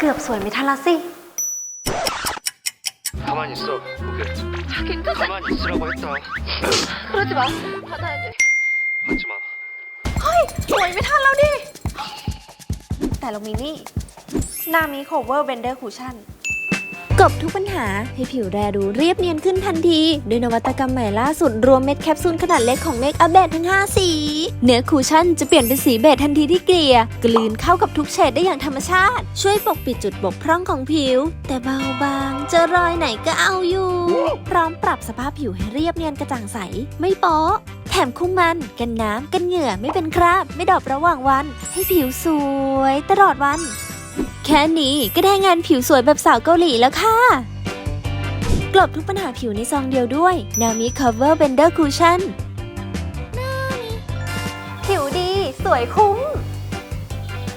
เกือบสวยไม่ทันละสิ 가만히 있어 고개 괜찮아. 가만히 있으라고 했다 그러지 마. 받아야 돼. 받지 마 สวยไม่ทันแล้วดิ แต่เรามีนี่ นามิโคเวอร์เบนเดอร์คูชั่น กบทุกปัญหาให้ผิวแรดูเรียบเนียนขึ้นทันทีด้วยนวัตกรรมใหม่ล่าสุดรวมเม็ดแคปซูลขนาดเล็กของเมคอัพเบดทั้ง 5 สี เนื้อคูชั่นจะเปลี่ยนเป็นสีเบจทันทีที่เกลี่ย กลืนเข้ากับทุกเฉดได้อย่างธรรมชาติ ช่วยปกปิดจุดบกพร่องของผิว แต่เบาบางเจอรอยไหนก็เอาอยู่ พร้อมปรับสภาพผิวให้เรียบเนียนกระจ่างใส ไม่โป๊ะแถมคุ้มมัน กันน้ำกันเหงื่อไม่เป็นคราบ ไม่ดอบระหว่างวัน ให้ผิวสวย ตลอดวัน แค่นี้ก็ได้งานผิวสวยแบบสาวเกาหลีแล้วค่ะ กลบทุกปัญหาผิวในซองเดียวด้วย Nami Cover Bender Cushion ผิวดี สวยคุ้ม